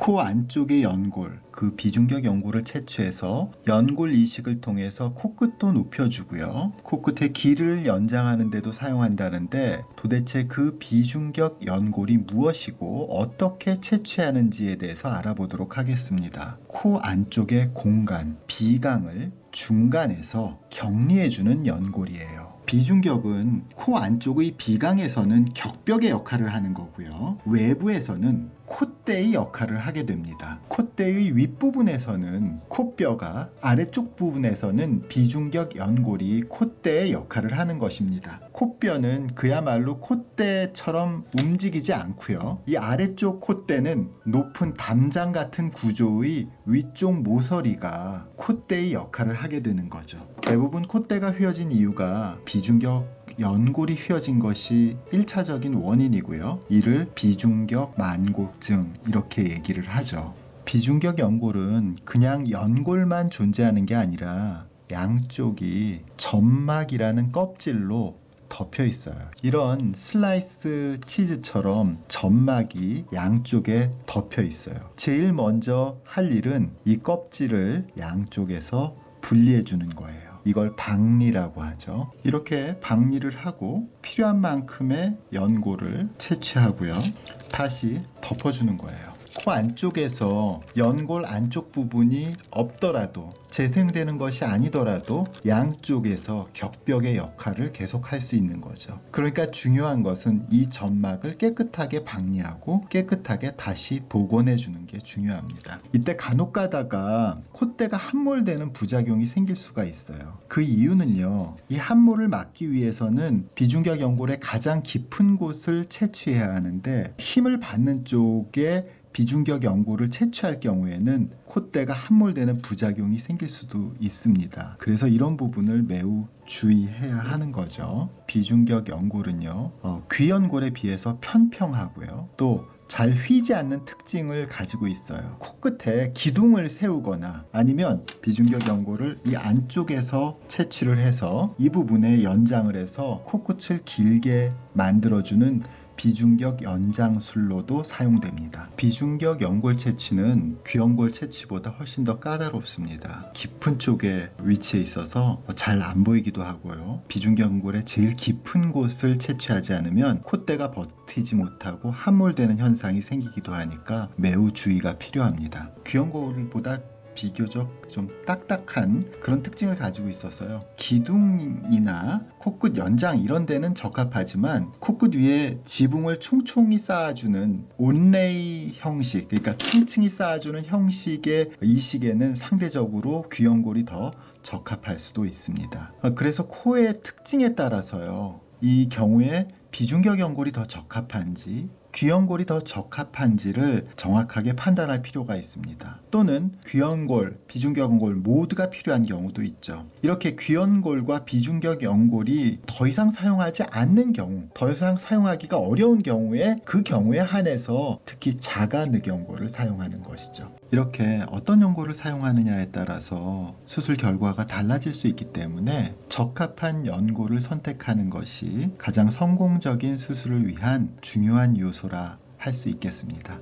코 안쪽의 연골, 그 비중격 연골을 채취해서 연골 이식을 통해서 코끝도 높여주고요. 코끝의 길을 연장하는 데도 사용한다는데 도대체 그 비중격 연골이 무엇이고 어떻게 채취하는지에 대해서 알아보도록 하겠습니다. 코 안쪽의 공간, 비강을 중간에서 격리해주는 연골이에요. 비중격은 코 안쪽의 비강에서는 격벽의 역할을 하는 거고요. 외부에서는 콧대의 역할을 하게 됩니다. 콧대의 윗부분에서는 콧뼈가 아래쪽 부분에서는 비중격 연골이 콧대의 역할을 하는 것입니다. 콧뼈는 그야말로 콧대처럼 움직이지 않고요. 이 아래쪽 콧대는 높은 담장 같은 구조의 위쪽 모서리가 콧대의 역할을 하게 되는 거죠. 대부분 콧대가 휘어진 이유가 비중격 연골이 휘어진 것이 1차적인 원인이고요. 이를 비중격 만곡증 이렇게 얘기를 하죠. 비중격 연골은 그냥 연골만 존재하는 게 아니라 양쪽이 점막이라는 껍질로 덮여 있어요. 이런 슬라이스 치즈처럼 점막이 양쪽에 덮여 있어요. 제일 먼저 할 일은 이 껍질을 양쪽에서 분리해 주는 거예요. 이걸 박리라고 하죠. 이렇게 박리를 하고 필요한 만큼의 연골을 채취하고요. 다시 덮어주는 거예요. 코 안쪽에서 연골 안쪽 부분이 없더라도 재생되는 것이 아니더라도 양쪽에서 격벽의 역할을 계속할 수 있는 거죠. 그러니까 중요한 것은 이 점막을 깨끗하게 박리하고 깨끗하게 다시 복원해 주는 게 중요합니다. 이때 간혹 가다가 콧대가 함몰되는 부작용이 생길 수가 있어요. 그 이유는요. 이 함몰을 막기 위해서는 비중격 연골의 가장 깊은 곳을 채취해야 하는데 힘을 받는 쪽에 비중격 연골을 채취할 경우에는 콧대가 함몰되는 부작용이 생길 수도 있습니다. 그래서 이런 부분을 매우 주의해야 하는 거죠. 비중격 연골은요, 어, 귀연골에 비해서 편평하고요. 또 잘 휘지 않는 특징을 가지고 있어요. 코끝에 기둥을 세우거나 아니면 비중격 연골을 이 안쪽에서 채취를 해서 이 부분에 연장을 해서 코끝을 길게 만들어주는 비중격 연장술로도 사용됩니다. 비중격 연골 채취는 귀연골 채취보다 훨씬 더 까다롭습니다. 깊은 쪽에 위치해 있어서 잘 안 보이기도 하고요. 비중격 연골의 제일 깊은 곳을 채취하지 않으면 콧대가 버티지 못하고 함몰되는 현상이 생기기도 하니까 매우 주의가 필요합니다. 귀연골보다 비교적 좀 딱딱한 그런 특징을 가지고 있어서요. 기둥이나 코끝 연장 이런 데는 적합하지만 코끝 위에 지붕을 총총히 쌓아주는 온레이 형식, 그러니까 층층이 쌓아주는 형식의 이식에는 상대적으로 귀연골이 더 적합할 수도 있습니다. 어, 그래서 코의 특징에 따라서요. 이 경우에 비중격 연골이 더 적합한지 귀연골이 더 적합한지를 정확하게 판단할 필요가 있습니다. 또는 귀연골, 비중격 연골 모두가 필요한 경우도 있죠. 이렇게 귀연골과 비중격 연골이 더 이상 사용하지 않는 경우, 더 이상 사용하기가 어려운 경우에 그 경우에 한해서 특히 자가늑연골을 사용하는 것이죠. 이렇게 어떤 연골을 사용하느냐에 따라서 수술 결과가 달라질 수 있기 때문에 적합한 연골을 선택하는 것이 가장 성공 적인 수술을 위한 중요한 요소라 할 수 있겠습니다.